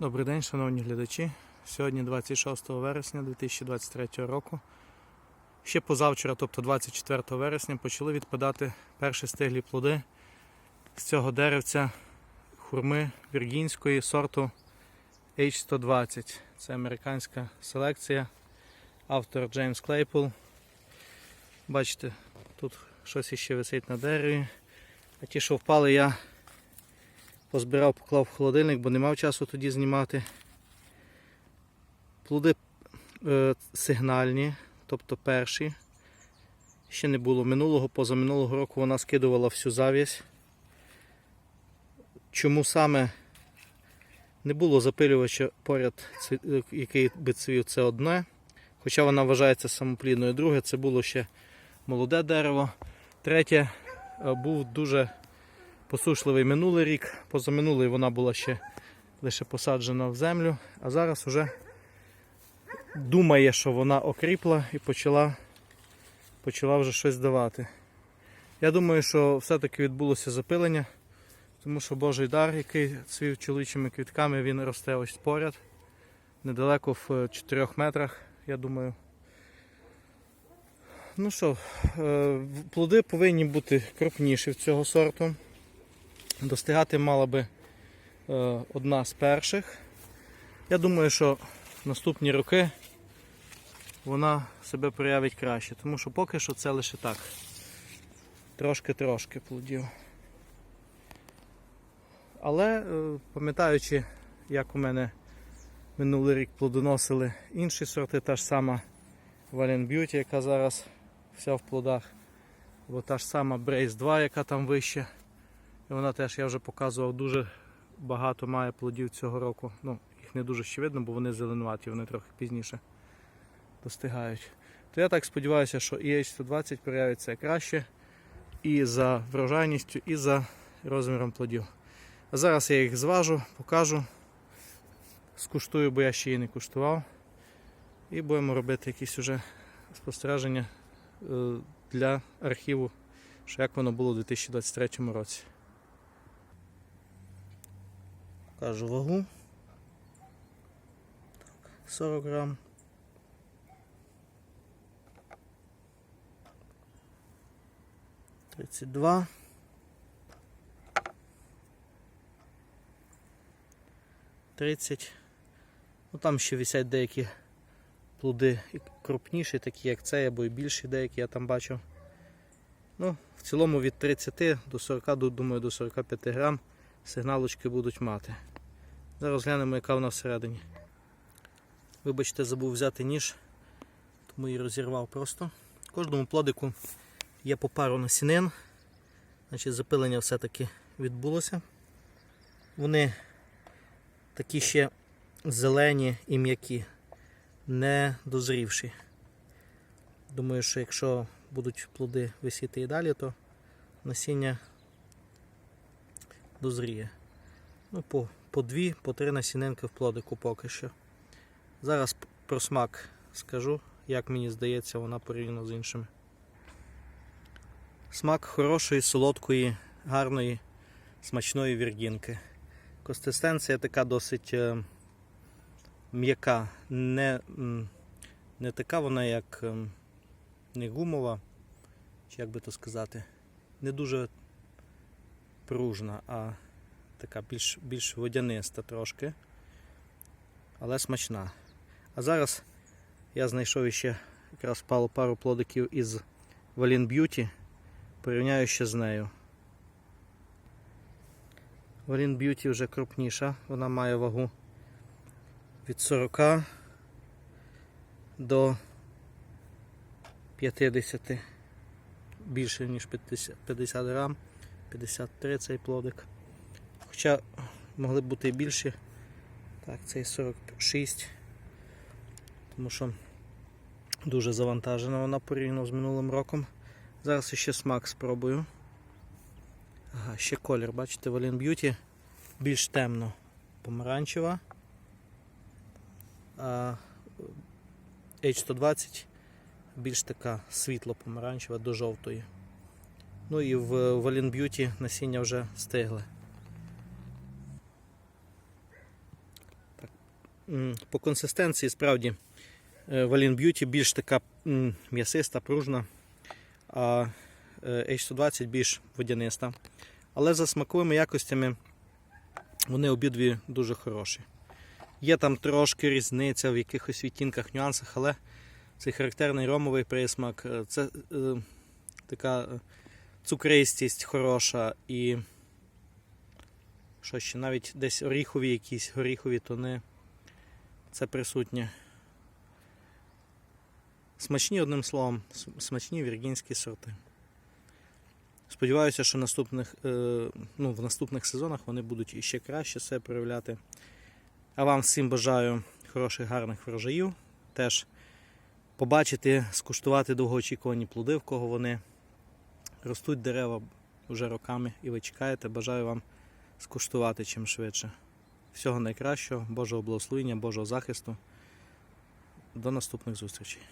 Добрий день, шановні глядачі. Сьогодні 26 вересня 2023 року. Ще позавчора, тобто 24 вересня, почали відпадати перші стиглі плоди з цього деревця хурми віргінської сорту H120. Це американська селекція. Автор Джеймс Клейпл. Бачите, тут щось іще висить на дереві. А ті, що впали, я позбирав, поклав в холодильник, бо не мав часу тоді знімати. Плоди е, сигнальні, тобто перші. Ще не було минулого, позаминулого року вона скидувала всю завість. Чому саме не було запилювача поряд, е, який би цвів, це одне. Хоча вона вважається самоплідною. Друге, це було ще молоде дерево. Третє, е, був дуже посушливий минулий рік. Позаминулий вона була ще лише посаджена в землю, а зараз вже думає, що вона окріпла і почала, почала вже щось давати. Я думаю, що все-таки відбулося запилення, тому що Божий дар, який цвів чоловічими квітками, він росте ось поряд, недалеко в 4 метрах, я думаю. Ну що, е, плоди повинні бути крупніші в цього сорту. Достигати мала би е, одна з перших. Я думаю, що наступні роки вона себе проявить краще, тому що поки що це лише так. Трошки-трошки плодів. Але е, пам'ятаючи, як у мене минулий рік плодоносили інші сорти, та ж сама Valiant Beauty, яка зараз вся в плодах, або та ж сама Brace 2, яка там вища. І вона теж, я вже показував, дуже багато має плодів цього року. Ну, їх не дуже ще видно, бо вони зеленуваті, вони трохи пізніше достигають. То я так сподіваюся, що і H120 проявиться краще і за врожайністю, і за розміром плодів. А зараз я їх зважу, покажу, скуштую, бо я ще її не куштував. І будемо робити якісь уже спостереження е, для архіву, що як воно було у 2023 році. Кажу вагу. Так, 40 грам. Тридцять два. Тридцять. Ну там ще висять деякі плоди і крупніші, такі як цей, або і більші деякі я там бачив. Ну, в цілому від 30 до 40, думаю, до 45 грам сигналочки будуть мати. Зараз глянемо, яка вона всередині. Вибачте, забув взяти ніж, тому і розірвав просто. В кожному плодику є по пару насінин. Значить, запилення все-таки відбулося. Вони такі ще зелені і м'які, не дозрівші. Думаю, що якщо будуть плоди висіти і далі, то насіння дозріє. Ну, по, по дві, по три насінинки в плодику поки що. Зараз про смак скажу, як мені здається, вона порівняно з іншими. Смак хорошої, солодкої, гарної, смачної віргінки. Консистенція така досить е, м'яка, не, не така вона, як ем, не гумова, чи як би то сказати, не дуже пружна, а така більш, більш водяниста трошки, але смачна. А зараз я знайшов ще якраз пару, пару плодиків із Valiant Beauty, порівняю ще з нею. Valiant Beauty вже крупніша, вона має вагу від 40 до 50, більше ніж 50, 50 грам, 53 цей плодик. Хоча могли б бути і більші. Так, цей 46. Тому що дуже завантажена вона порівняно з минулим роком. Зараз ще смак спробую. Ага, ще колір, бачите, Valiant Beauty більш темно помаранчева. А H120 більш така світло-помаранчева до жовтої. Ну і в Valiant Beauty насіння вже стигле. м, по консистенції справді е, Валін Б'юті більш така м'ясиста, пружна, а е, H120 більш водяниста. Але за смаковими якостями вони обидві дуже хороші. Є там трошки різниця в якихось відтінках, нюансах, але цей характерний ромовий присмак, е, це е, така цукристість хороша і що ще навіть десь оріхові якісь горіхові тони. Це присутнє. Смачні, одним словом, смачні віргінські сорти. Сподіваюся, що наступних, е, ну, в наступних сезонах вони будуть іще краще себе проявляти. А вам всім бажаю хороших, гарних врожаїв. Теж побачити, скуштувати довгоочікувані плоди, в кого вони ростуть дерева вже роками і ви чекаєте. Бажаю вам скуштувати чим швидше. Всього найкращого, Божого благословення, Божого захисту. До наступних зустрічей.